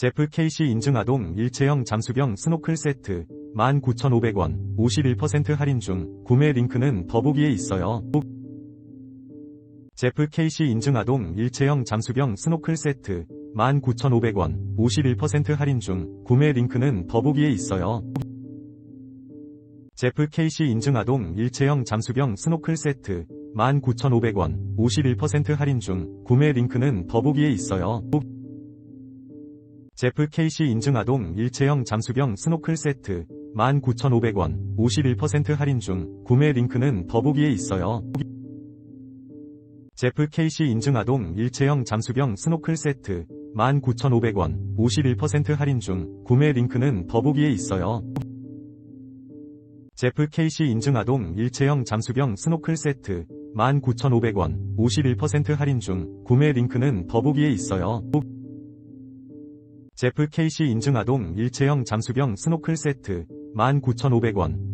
제프 KC 인증아동 일체형 잠수병 스노클 세트 19,500원 51% 할인 중 구매 링크는 더보기에 있어요. 제프 KC 인증아동 일체형 잠수병 스노클 세트 19,500원 51% 할인 중 구매 링크는 더보기에 있어요. 제프 KC 인증아동 일체형 잠수병 스노클 세트 19,500원 51% 할인 중 구매 링크는 더보기에 있어요. 제프 KC 인증아동 일체형 잠수병 스노클 세트 19,500원 51% 할인 중 구매 링크는 더보기에 있어요. 제프 KC 인증아동 일체형 잠수병 스노클 세트 19,500원 51% 할인 중 구매 링크는 더보기에 있어요. 제프 KC 인증아동 일체형 잠수병 스노클 세트 19,500원 51% 할인 중 구매 링크는 더보기에 있어요. 제프 KC 인증아동 일체형 잠수병 스노클 세트 19,500원